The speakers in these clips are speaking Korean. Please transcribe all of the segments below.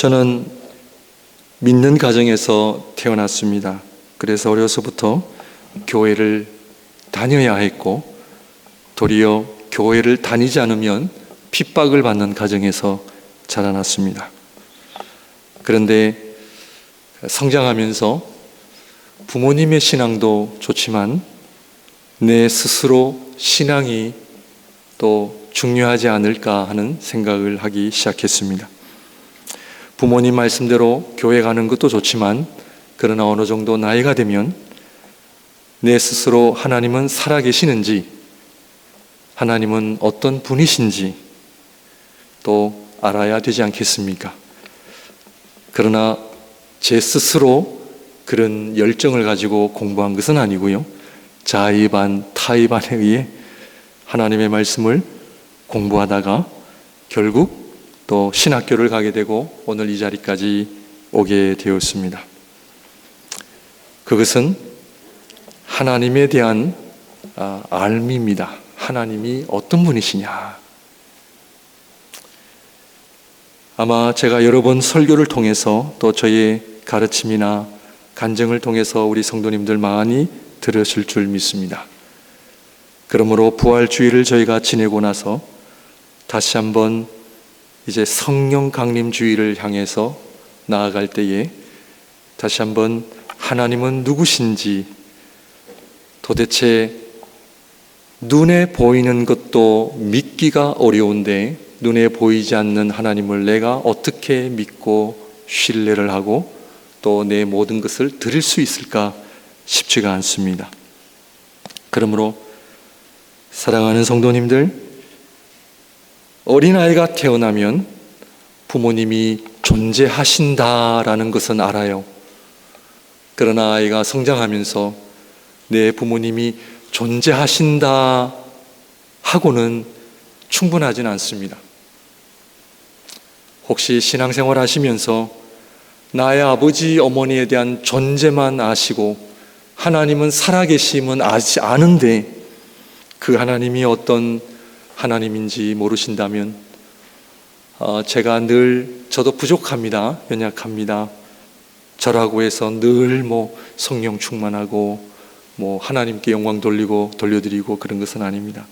저는 믿는 가정에서 태어났습니다. 그래서 어려서부터 교회를 다녀야 했고 도리어 교회를 다니지 않으면 핍박을 받는 가정에서 자라났습니다. 그런데 성장하면서 부모님의 신앙도 좋지만 내 스스로 신앙이 또 중요하지 않을까 하는 생각을 하기 시작했습니다. 부모님 말씀대로 교회 가는 것도 좋지만 그러나 어느 정도 나이가 되면 내 스스로 하나님은 살아계시는지 하나님은 어떤 분이신지 또 알아야 되지 않겠습니까? 그러나 제 스스로 그런 열정을 가지고 공부한 것은 아니고요. 자의반, 타의반에 의해 하나님의 말씀을 공부하다가 결국 또 신학교를 가게 되고 오늘 이 자리까지 오게 되었습니다. 그것은 하나님에 대한 아, 알미입니다. 하나님이 어떤 분이시냐. 아마 제가 여러 번 설교를 통해서 또 저의 가르침이나 간증을 통해서 우리 성도님들 많이 들으실 줄 믿습니다. 그러므로 부활주의를 저희가 지내고 나서 다시 한번 이제 성령 강림주의를 향해서 나아갈 때에 다시 한번 하나님은 누구신지 도대체 눈에 보이는 것도 믿기가 어려운데 눈에 보이지 않는 하나님을 내가 어떻게 믿고 신뢰를 하고 또 내 모든 것을 드릴 수 있을까 쉽지가 않습니다. 그러므로 사랑하는 성도님들, 어린아이가 태어나면 부모님이 존재하신다라는 것은 알아요. 그러나 아이가 성장하면서 내 부모님이 존재하신다 하고는 충분하진 않습니다. 혹시 신앙생활 하시면서 나의 아버지, 어머니에 대한 존재만 아시고 하나님은 살아계심은 아지 않은데 그 하나님이 어떤 하나님인지 모르신다면 어, 제가 늘 저도 부족합니다. 연약합니다. 저라고 해서 늘 뭐 성령 충만하고 뭐 하나님께 영광 돌리고 돌려드리고 그런 것은 아닙니다.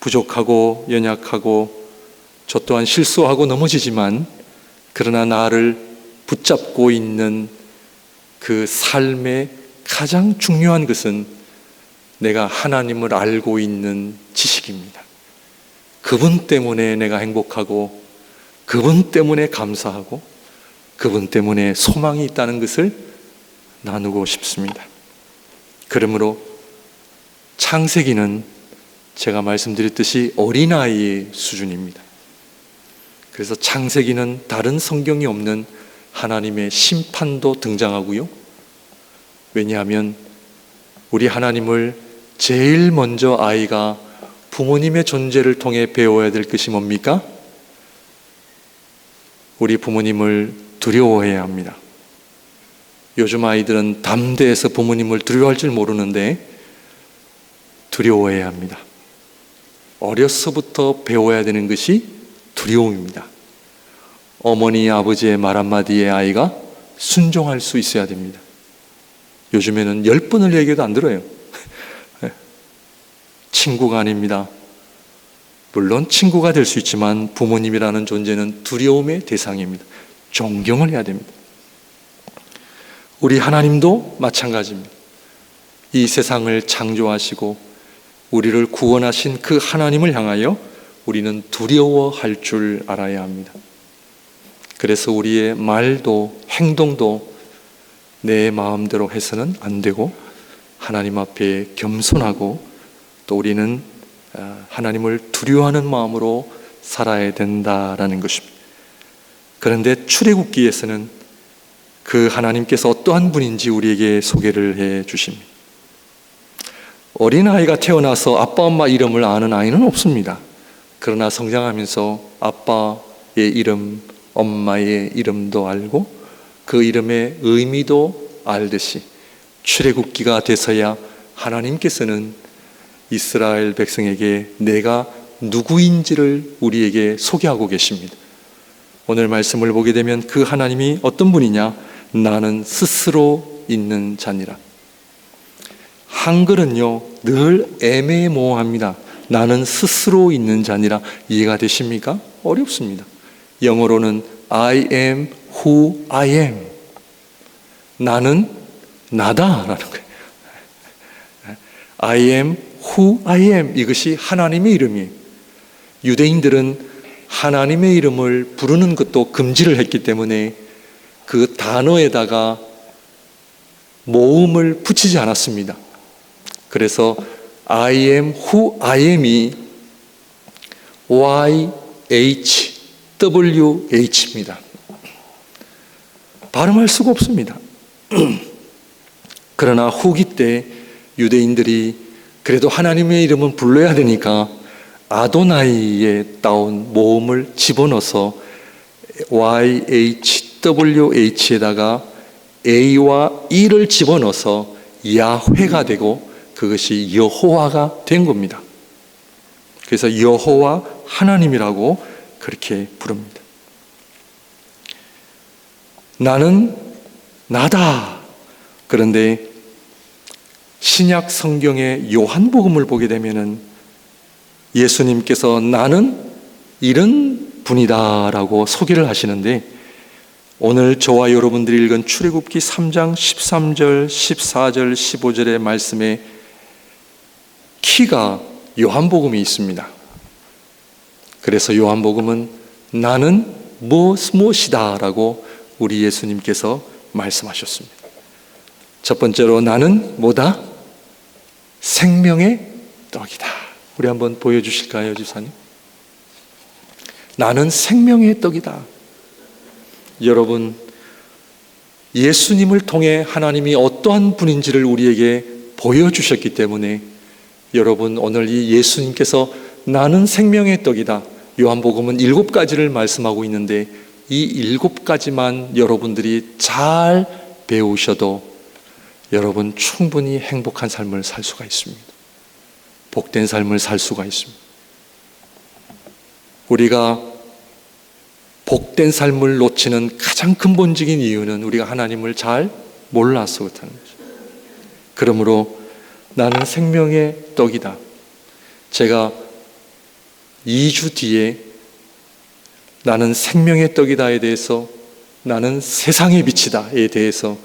부족하고 연약하고 저 또한 실수하고 넘어지지만 그러나 나를 붙잡고 있는 그 삶의 가장 중요한 것은 내가 하나님을 알고 있는 지식입니다. 그분 때문에 내가 행복하고 그분 때문에 감사하고 그분 때문에 소망이 있다는 것을 나누고 싶습니다. 그러므로 창세기는 제가 말씀드렸듯이 어린아이의 수준입니다. 그래서 창세기는 다른 성경이 없는 하나님의 심판도 등장하고요. 왜냐하면 우리 하나님을 제일 먼저 아이가 부모님의 존재를 통해 배워야 될 것이 뭡니까? 우리 부모님을 두려워해야 합니다. 요즘 아이들은 담대해서 부모님을 두려워할 줄 모르는데 두려워해야 합니다. 어려서부터 배워야 되는 것이 두려움입니다. 어머니, 아버지의 말 한마디에 아이가 순종할 수 있어야 됩니다. 요즘에는 열 번을 얘기해도 안 들어요. 친구가 아닙니다. 물론 친구가 될 수 있지만 부모님이라는 존재는 두려움의 대상입니다. 존경을 해야 됩니다. 우리 하나님도 마찬가지입니다. 이 세상을 창조하시고 우리를 구원하신 그 하나님을 향하여 우리는 두려워할 줄 알아야 합니다. 그래서 우리의 말도 행동도 내 마음대로 해서는 안 되고 하나님 앞에 겸손하고 또 우리는 하나님을 두려워하는 마음으로 살아야 된다라는 것입니다. 그런데 출애굽기에서는 그 하나님께서 어떠한 분인지 우리에게 소개를 해 주십니다. 어린아이가 태어나서 아빠 엄마 이름을 아는 아이는 없습니다. 그러나 성장하면서 아빠의 이름, 엄마의 이름도 알고 그 이름의 의미도 알듯이 출애굽기가 돼서야 하나님께서는 이스라엘 백성에게 내가 누구인지를 우리에게 소개하고 계십니다. 오늘 말씀을 보게 되면 그 하나님이 어떤 분이냐? 나는 스스로 있는 자니라. 한글은요, 늘 애매모호합니다. 나는 스스로 있는 자니라. 이해가 되십니까? 어렵습니다. 영어로는 I am who I am. 나는 나다라는 거예요. I am who I am. 이것이 하나님의 이름이에요. 유대인들은 하나님의 이름을 부르는 것도 금지를 했기 때문에 그 단어에다가 모음을 붙이지 않았습니다. 그래서 I am who I am이 Y H W H입니다. 발음할 수가 없습니다. 그러나 후기 때 유대인들이 그래도 하나님의 이름은 불러야 되니까 아도나이에 따온 모음을 집어넣어서 YHWH에다가 A와 E를 집어넣어서 야훼가 되고 그것이 여호와가 된 겁니다. 그래서 여호와 하나님이라고 그렇게 부릅니다. 나는 나다. 그런데 신약 성경의 요한복음을 보게 되면은 예수님께서 나는 이런 분이다라고 소개를 하시는데 오늘 저와 여러분들이 읽은 출애굽기 3장 13절, 14절, 15절의 말씀에 키가 요한복음이 있습니다. 그래서 요한복음은 나는 무엇 무엇이다라고 우리 예수님께서 말씀하셨습니다. 첫 번째로 나는 뭐다? 생명의 떡이다. 우리 한번 보여주실까요, 지사님? 나는 생명의 떡이다. 여러분, 예수님을 통해 하나님이 어떠한 분인지를 우리에게 보여주셨기 때문에 여러분, 오늘 이 예수님께서 나는 생명의 떡이다. 요한복음은 일곱 가지를 말씀하고 있는데 이 일곱 가지만 여러분들이 잘 배우셔도 여러분 충분히 행복한 삶을 살 수가 있습니다. 복된 삶을 살 수가 있습니다. 우리가 복된 삶을 놓치는 가장 근본적인 이유는 우리가 하나님을 잘 몰라서 그렇다는 거죠. 그러므로 나는 생명의 떡이다. 제가 2주 뒤에 나는 생명의 떡이다에 대해서 나는 세상의 빛이다에 대해서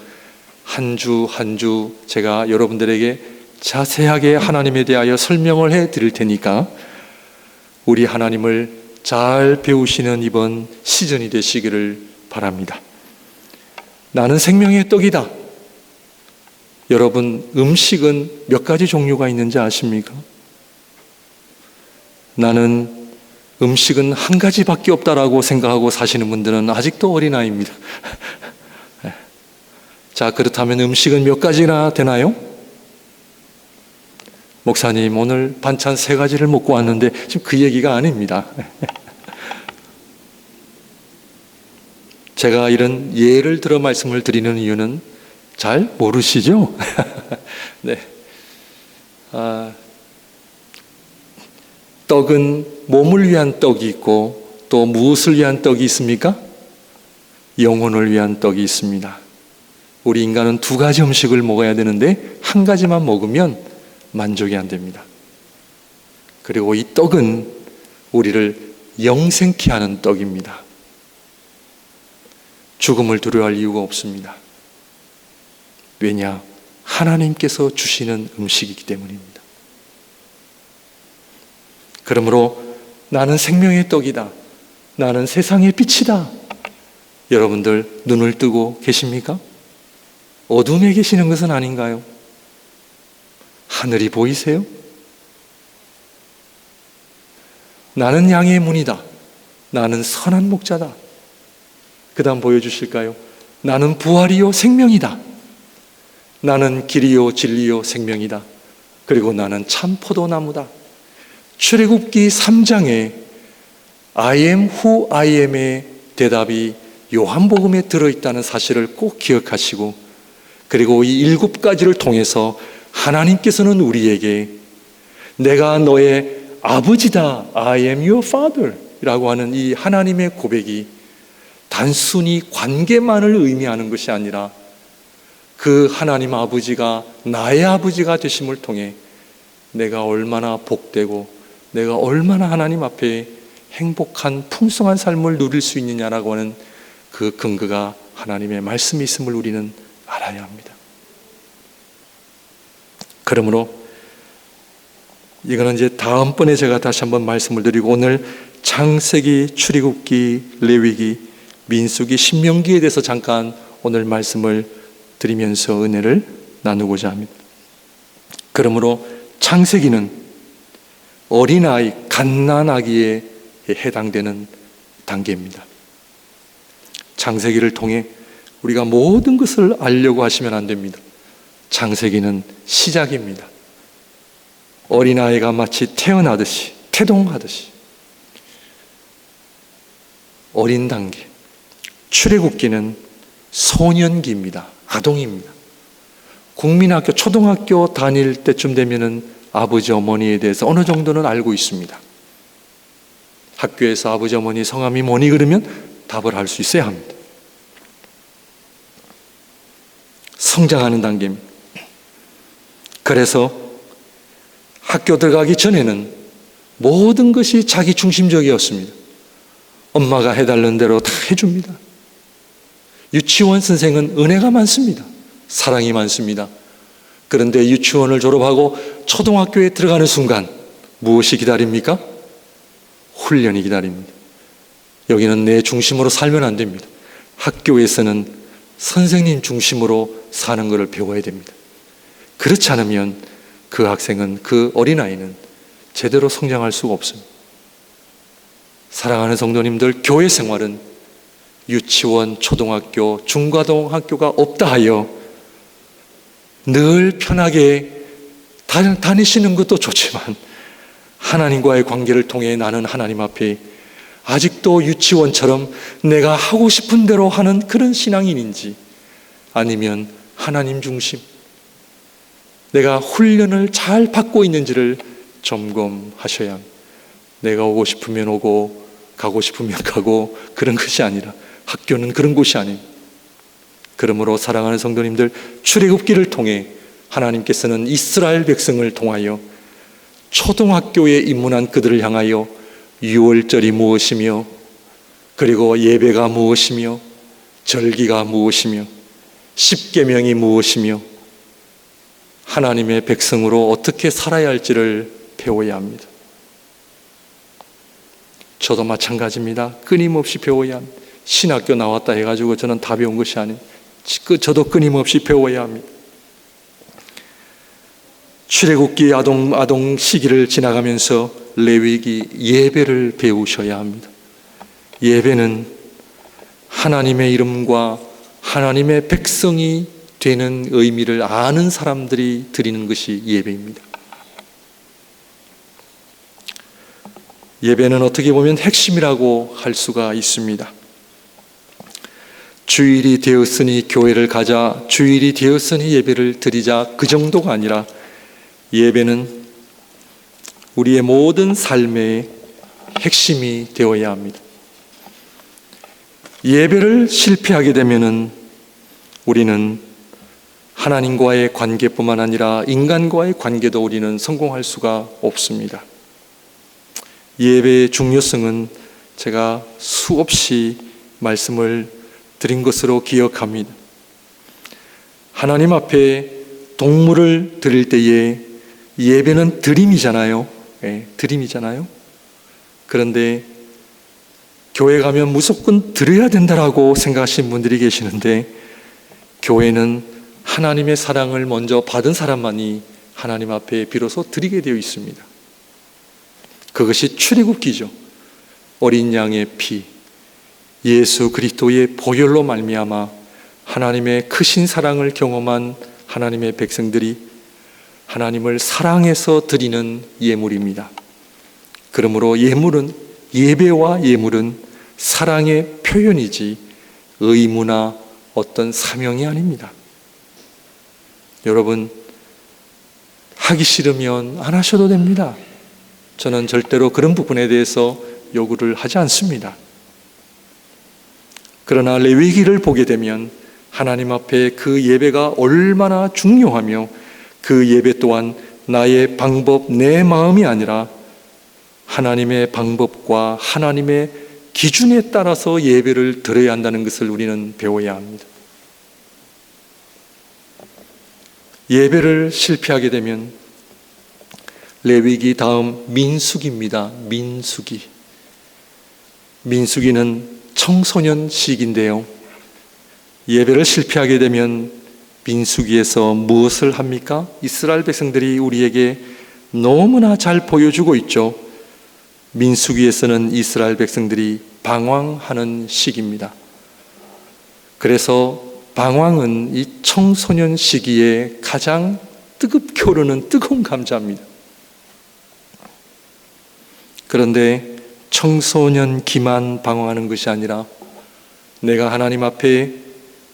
한 주 한 주 제가 여러분들에게 자세하게 하나님에 대하여 설명을 해 드릴 테니까 우리 하나님을 잘 배우시는 이번 시즌이 되시기를 바랍니다. 나는 생명의 떡이다. 여러분, 음식은 몇 가지 종류가 있는지 아십니까? 나는 음식은 한 가지밖에 없다라고 생각하고 사시는 분들은 아직도 어린아이입니다. 자, 그렇다면 음식은 몇 가지나 되나요? 목사님, 오늘 반찬 세 가지를 먹고 왔는데 지금 그 얘기가 아닙니다. 제가 이런 예를 들어 말씀을 드리는 이유는 잘 모르시죠? 네. 아, 떡은 몸을 위한 떡이 있고 또 무엇을 위한 떡이 있습니까? 영혼을 위한 떡이 있습니다. 우리 인간은 두 가지 음식을 먹어야 되는데 한 가지만 먹으면 만족이 안 됩니다. 그리고 이 떡은 우리를 영생케 하는 떡입니다. 죽음을 두려워할 이유가 없습니다. 왜냐? 하나님께서 주시는 음식이기 때문입니다. 그러므로 나는 생명의 떡이다. 나는 세상의 빛이다. 여러분들 눈을 뜨고 계십니까? 어둠에 계시는 것은 아닌가요? 하늘이 보이세요? 나는 양의 문이다. 나는 선한 목자다. 그 다음 보여주실까요? 나는 부활이요 생명이다. 나는 길이요 진리요 생명이다. 그리고 나는 참 포도나무다. 출애굽기 3장에 I am who I am의 대답이 요한복음에 들어있다는 사실을 꼭 기억하시고 그리고 이 일곱 가지를 통해서 하나님께서는 우리에게 내가 너의 아버지다 I am your father 라고 하는 이 하나님의 고백이 단순히 관계만을 의미하는 것이 아니라 그 하나님 아버지가 나의 아버지가 되심을 통해 내가 얼마나 복되고 내가 얼마나 하나님 앞에 행복한 풍성한 삶을 누릴 수 있느냐라고 하는 그 근거가 하나님의 말씀이 있음을 우리는 알아야 합니다. 그러므로 이거는 이제 다음번에 제가 다시 한번 말씀을 드리고 오늘 창세기, 출애굽기, 레위기, 민수기, 신명기에 대해서 잠깐 오늘 말씀을 드리면서 은혜를 나누고자 합니다. 그러므로 창세기는 어린아이, 갓난아기에 해당되는 단계입니다. 창세기를 통해 우리가 모든 것을 알려고 하시면 안 됩니다. 창세기는 시작입니다. 어린아이가 마치 태어나듯이, 태동하듯이. 어린 단계. 출애굽기는 소년기입니다. 아동입니다. 국민학교, 초등학교 다닐 때쯤 되면은 아버지, 어머니에 대해서 어느 정도는 알고 있습니다. 학교에서 아버지, 어머니 성함이 뭐니 그러면 답을 할 수 있어야 합니다. 성장하는 단계입니다. 그래서 학교 들어가기 전에는 모든 것이 자기 중심적이었습니다. 엄마가 해달라는 대로 다 해줍니다. 유치원 선생은 은혜가 많습니다. 사랑이 많습니다. 그런데 유치원을 졸업하고 초등학교에 들어가는 순간 무엇이 기다립니까? 훈련이 기다립니다. 여기는 내 중심으로 살면 안 됩니다. 학교에서는 선생님 중심으로 사는 것을 배워야 됩니다. 그렇지 않으면 그 학생은 그 어린아이는 제대로 성장할 수가 없습니다. 사랑하는 성도님들, 교회 생활은 유치원, 초등학교, 중고등학교가 없다 하여 늘 편하게 다니시는 것도 좋지만 하나님과의 관계를 통해 나는 하나님 앞에 아직도 유치원처럼 내가 하고 싶은 대로 하는 그런 신앙인인지 아니면 하나님 중심 내가 훈련을 잘 받고 있는지를 점검하셔야 합니다. 내가 오고 싶으면 오고 가고 싶으면 가고 그런 것이 아니라 학교는 그런 곳이 아닙니다. 그러므로 사랑하는 성도님들 출애굽기를 통해 하나님께서는 이스라엘 백성을 통하여 초등학교에 입문한 그들을 향하여 유월절이 무엇이며 그리고 예배가 무엇이며 절기가 무엇이며 십계명이 무엇이며 하나님의 백성으로 어떻게 살아야 할지를 배워야 합니다. 저도 마찬가지입니다. 끊임없이 배워야 합니다. 신학교 나왔다 해가지고 저는 다 배운 것이 아닌 저도 끊임없이 배워야 합니다. 출애굽기 아동 아동 시기를 지나가면서 레위기 예배를 배우셔야 합니다. 예배는 하나님의 이름과 하나님의 백성이 되는 의미를 아는 사람들이 드리는 것이 예배입니다. 예배는 어떻게 보면 핵심이라고 할 수가 있습니다. 주일이 되었으니 교회를 가자, 주일이 되었으니 예배를 드리자 그 정도가 아니라 예배는 우리의 모든 삶의 핵심이 되어야 합니다. 예배를 실패하게 되면은 우리는 하나님과의 관계뿐만 아니라 인간과의 관계도 우리는 성공할 수가 없습니다. 예배의 중요성은 제가 수없이 말씀을 드린 것으로 기억합니다. 하나님 앞에 동물을 드릴 때에 예배는 드림이잖아요. 예, 드림이잖아요. 그런데 교회 가면 무조건 드려야 된다라고 생각하시는 분들이 계시는데 교회는 하나님의 사랑을 먼저 받은 사람만이 하나님 앞에 비로소 드리게 되어 있습니다. 그것이 출애굽기죠. 어린 양의 피, 예수 그리스도의 보혈로 말미암아 하나님의 크신 사랑을 경험한 하나님의 백성들이 하나님을 사랑해서 드리는 예물입니다. 그러므로 예물은 예배와 예물은 사랑의 표현이지 의무나 어떤 사명이 아닙니다. 여러분 하기 싫으면 안 하셔도 됩니다. 저는 절대로 그런 부분에 대해서 요구를 하지 않습니다. 그러나 레위기를 보게 되면 하나님 앞에 그 예배가 얼마나 중요하며 그 예배 또한 나의 방법, 내 마음이 아니라 하나님의 방법과 하나님의 기준에 따라서 예배를 드려야 한다는 것을 우리는 배워야 합니다. 예배를 실패하게 되면 레위기 다음 민수기입니다. 민수기. 민수기는 청소년 시기인데요. 예배를 실패하게 되면 민수기에서 무엇을 합니까? 이스라엘 백성들이 우리에게 너무나 잘 보여주고 있죠. 민수기에서는 이스라엘 백성들이 방황하는 시기입니다. 그래서 방황은 이 청소년 시기에 가장 뜨겁게 오르는 뜨거운 감자입니다. 그런데 청소년 기만 방황하는 것이 아니라 내가 하나님 앞에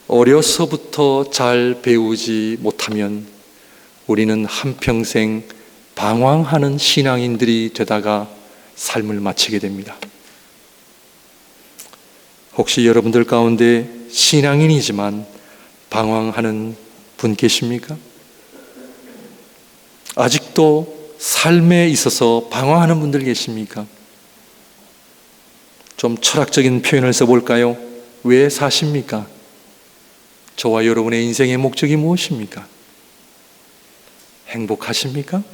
어려서부터 잘 배우지 못하면 우리는 한평생 방황하는 신앙인들이 되다가 삶을 마치게 됩니다. 혹시 여러분들 가운데 신앙인이지만 방황하는 분 계십니까? 아직도 삶에 있어서 방황하는 분들 계십니까? 좀 철학적인 표현을 써볼까요? 왜 사십니까? 저와 여러분의 인생의 목적이 무엇입니까? 행복하십니까?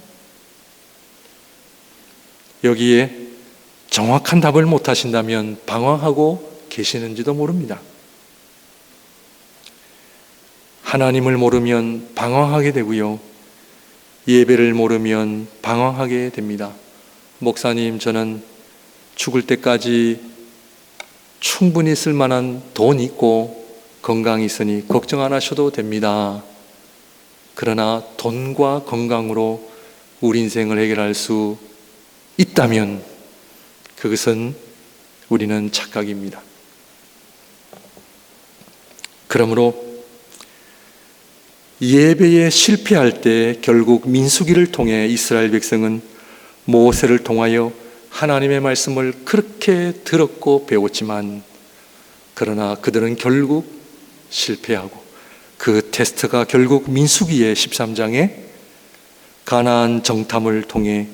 여기에 정확한 답을 못 하신다면 방황하고 계시는지도 모릅니다. 하나님을 모르면 방황하게 되고요. 예배를 모르면 방황하게 됩니다. 목사님, 저는 죽을 때까지 충분히 쓸 만한 돈 있고 건강이 있으니 걱정 안 하셔도 됩니다. 그러나 돈과 건강으로 우리 인생을 해결할 수 있다면 그것은 우리는 착각입니다. 그러므로 예배에 실패할 때 결국 민수기를 통해 이스라엘 백성은 모세를 통하여 하나님의 말씀을 그렇게 들었고 배웠지만 그러나 그들은 결국 실패하고 그 테스트가 결국 민수기의 13장에 가나안 정탐을 통해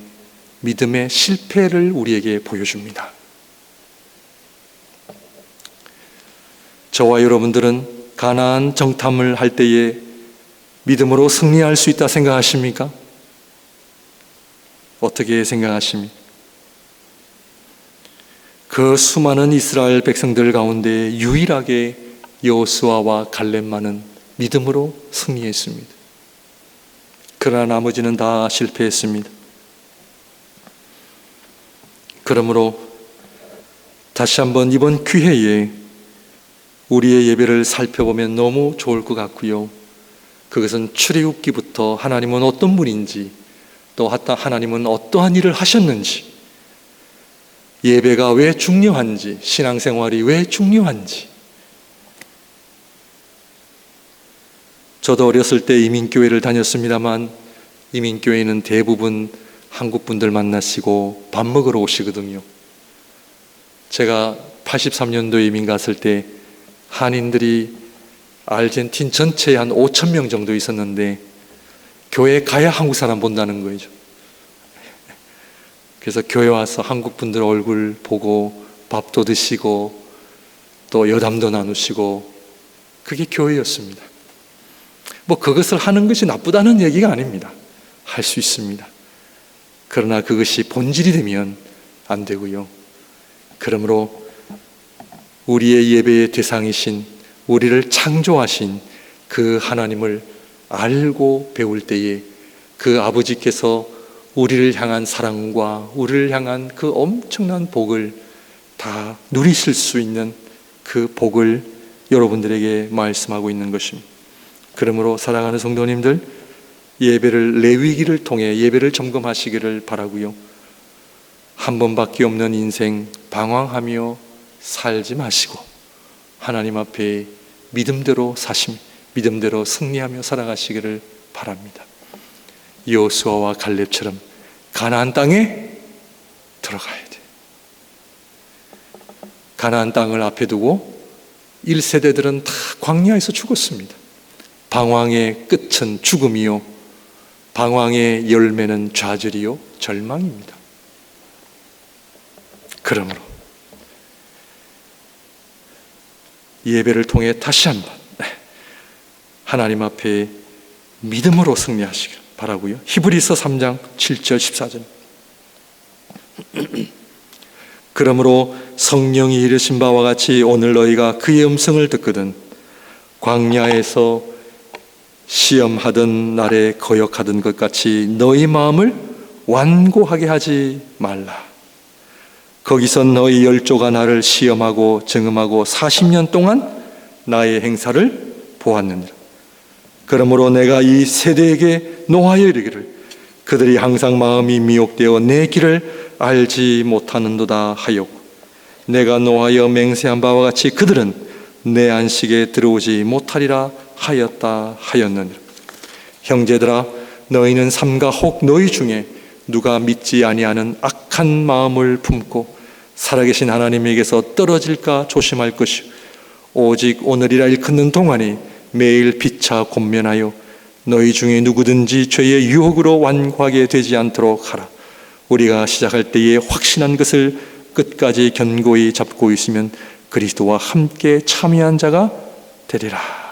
믿음의 실패를 우리에게 보여줍니다. 저와 여러분들은 가나안 정탐을 할 때에 믿음으로 승리할 수 있다 생각하십니까? 어떻게 생각하십니까? 그 수많은 이스라엘 백성들 가운데 유일하게 여호수아와 갈렙만은 믿음으로 승리했습니다. 그러나 나머지는 다 실패했습니다. 그러므로 다시 한번 이번 기회에 우리의 예배를 살펴보면 너무 좋을 것 같고요. 그것은 출애굽기부터 하나님은 어떤 분인지 또 하나님은 어떠한 일을 하셨는지 예배가 왜 중요한지 신앙생활이 왜 중요한지 저도 어렸을 때 이민교회를 다녔습니다만 이민교회는 대부분 한국 분들 만나시고 밥 먹으러 오시거든요. 제가 83년도에 이민 갔을 때 한인들이 아르헨틴 전체에 한 5천 명 정도 있었는데 교회 가야 한국 사람 본다는 거죠. 그래서 교회 와서 한국 분들 얼굴 보고 밥도 드시고 또 여담도 나누시고 그게 교회였습니다. 뭐 그것을 하는 것이 나쁘다는 얘기가 아닙니다. 할 수 있습니다. 그러나 그것이 본질이 되면 안 되고요. 그러므로 우리의 예배의 대상이신 우리를 창조하신 그 하나님을 알고 배울 때에 그 아버지께서 우리를 향한 사랑과 우리를 향한 그 엄청난 복을 다 누리실 수 있는 그 복을 여러분들에게 말씀하고 있는 것입니다. 그러므로 사랑하는 성도님들 예배를 레위기를 통해 예배를 점검하시기를 바라고요. 한 번밖에 없는 인생 방황하며 살지 마시고 하나님 앞에 믿음대로 사심, 믿음대로 승리하며 살아가시기를 바랍니다. 여호수아와 갈렙처럼 가나안 땅에 들어가야 돼. 가나안 땅을 앞에 두고 1세대들은 다 광야에서 죽었습니다. 방황의 끝은 죽음이요. 방황의 열매는 좌절이요. 절망입니다. 그러므로 예배를 통해 다시 한번 하나님 앞에 믿음으로 승리하시길 바라고요. 히브리서 3장 7절 14절. 그러므로 성령이 이르신 바와 같이 오늘 너희가 그의 음성을 듣거든 광야에서 시험하던 날에 거역하던 것 같이 너희 마음을 완고하게 하지 말라. 거기서 너희 열조가 나를 시험하고 증음하고 40년 동안 나의 행사를 보았느니라. 그러므로 내가 이 세대에게 노하여 이르기를 그들이 항상 마음이 미혹되어 내 길을 알지 못하는도다 하였고 내가 노하여 맹세한 바와 같이 그들은 내 안식에 들어오지 못하리라 하였다 하였느니라. 형제들아 너희는 삼가 혹 너희 중에 누가 믿지 아니하는 악한 마음을 품고 살아계신 하나님에게서 떨어질까 조심할 것이요. 오직 오늘이라 일컫는 동안이 매일 피차 곤면하여 너희 중에 누구든지 죄의 유혹으로 완고하게 되지 않도록 하라. 우리가 시작할 때에 확신한 것을 끝까지 견고히 잡고 있으면 그리스도와 함께 참여한 자가 되리라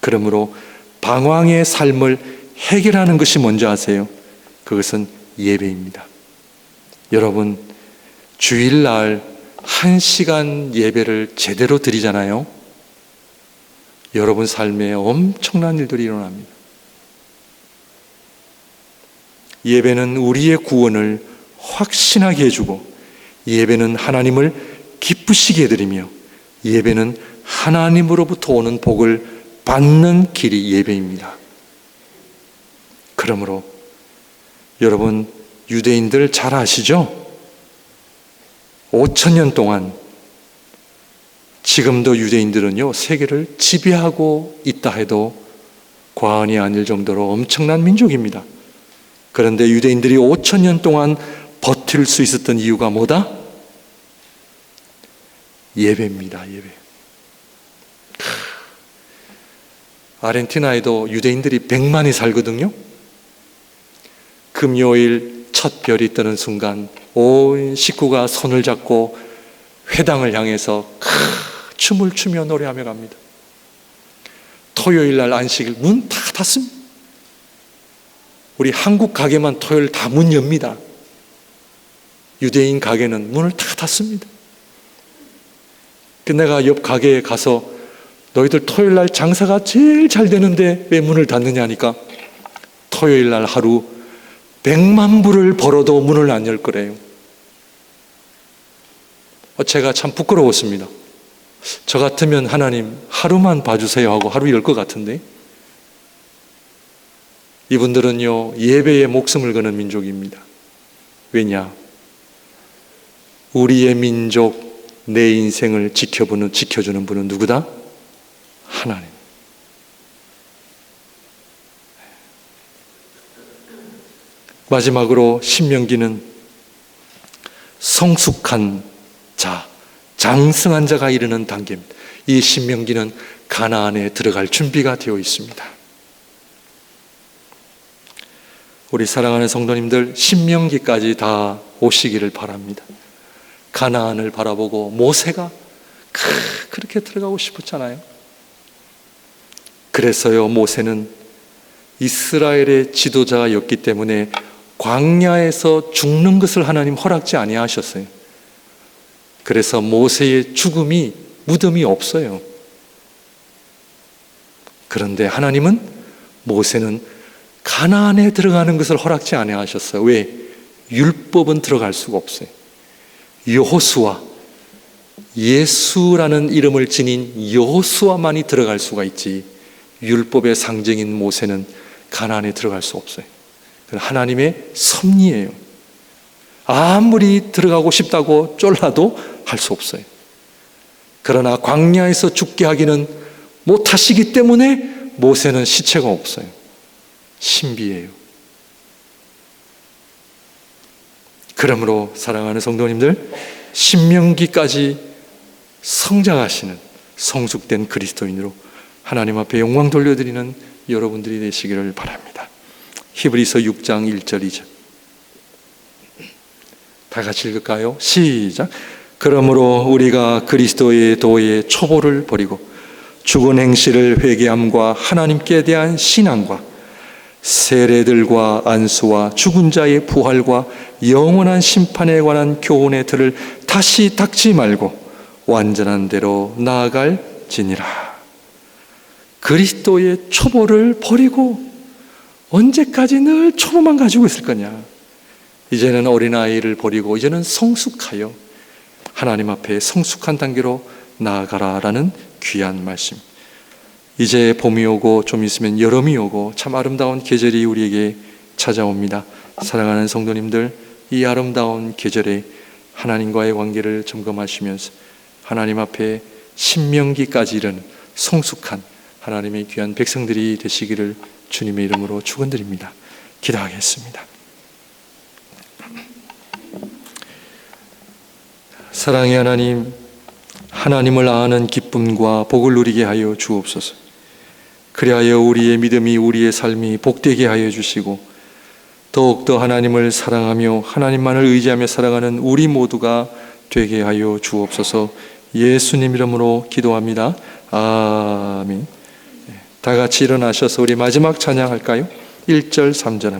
그러므로 방황의 삶을 해결하는 것이 뭔지 아세요? 그것은 예배입니다. 여러분, 주일날 한 시간 예배를 제대로 드리잖아요. 여러분 삶에 엄청난 일들이 일어납니다. 예배는 우리의 구원을 확신하게 해주고, 예배는 하나님을 기쁘시게 해드리며, 예배는 하나님으로부터 오는 복을 받는 길이 예배입니다. 그러므로 여러분 유대인들 잘 아시죠? 5천 년 동안 지금도 유대인들은요 세계를 지배하고 있다 해도 과언이 아닐 정도로 엄청난 민족입니다. 그런데 유대인들이 5천 년 동안 버틸 수 있었던 이유가 뭐다? 예배입니다. 예배. 아르헨티나에도 유대인들이 100만이 살거든요. 금요일 첫 별이 뜨는 순간 온 식구가 손을 잡고 회당을 향해서 춤을 추며 노래하며 갑니다. 토요일 날 안식일 문 다 닫습니다. 우리 한국 가게만 토요일 다 문 엽니다. 유대인 가게는 문을 다 닫습니다. 그 내가 옆 가게에 가서 너희들 토요일 날 장사가 제일 잘 되는데 왜 문을 닫느냐 하니까 토요일 날 하루 백만 불을 벌어도 문을 안 열 거래요. 어, 제가 참 부끄러웠습니다. 저 같으면 하나님 하루만 봐주세요 하고 하루 열 것 같은데 이분들은요 예배에 목숨을 거는 민족입니다. 왜냐? 우리의 민족 내 인생을 지켜보는 지켜주는 분은 누구다? 하나님. 마지막으로 신명기는 성숙한 자, 장승한 자가 이르는 단계입니다. 이 신명기는 가나안에 들어갈 준비가 되어 있습니다. 우리 사랑하는 성도님들 신명기까지 다 오시기를 바랍니다. 가나안을 바라보고 모세가 그렇게 들어가고 싶었잖아요. 그래서요 모세는 이스라엘의 지도자였기 때문에 광야에서 죽는 것을 하나님 허락지 아니하셨어요. 그래서 모세의 죽음이 무덤이 없어요. 그런데 하나님은 모세는 가나안에 들어가는 것을 허락지 아니하셨어요. 왜? 율법은 들어갈 수가 없어요. 여호수아 예수라는 이름을 지닌 여호수아만이 들어갈 수가 있지. 율법의 상징인 모세는 가나안에 들어갈 수 없어요. 하나님의 섭리예요. 아무리 들어가고 싶다고 쫄라도 할 수 없어요. 그러나 광야에서 죽게 하기는 못하시기 때문에 모세는 시체가 없어요. 신비예요. 그러므로 사랑하는 성도님들, 신명기까지 성장하시는 성숙된 그리스도인으로 하나님 앞에 영광 돌려드리는 여러분들이 되시기를 바랍니다. 히브리서 6장 1절 2절. 다 같이 읽을까요? 시작. 그러므로 우리가 그리스도의 도의 초보를 버리고 죽은 행실을 회개함과 하나님께 대한 신앙과 세례들과 안수와 죽은 자의 부활과 영원한 심판에 관한 교훈의 틀을 다시 닦지 말고 완전한 대로 나아갈 지니라. 그리스도의 초보를 버리고 언제까지 늘 초보만 가지고 있을 거냐? 이제는 어린아이를 버리고 이제는 성숙하여 하나님 앞에 성숙한 단계로 나아가라라는 귀한 말씀. 이제 봄이 오고 좀 있으면 여름이 오고 참 아름다운 계절이 우리에게 찾아옵니다. 사랑하는 성도님들, 이 아름다운 계절에 하나님과의 관계를 점검하시면서 하나님 앞에 신명기까지 이른 성숙한 하나님의 귀한 백성들이 되시기를 주님의 이름으로 축원드립니다. 기도하겠습니다. 사랑의 하나님, 하나님을 아는 기쁨과 복을 누리게 하여 주옵소서. 그리하여 우리의 믿음이 우리의 삶이 복되게 하여 주시고 더욱더 하나님을 사랑하며 하나님만을 의지하며 살아가는 우리 모두가 되게 하여 주옵소서. 예수님 이름으로 기도합니다. 아멘. 다 같이 일어나셔서 우리 마지막 찬양할까요? 1절 3절 합니다.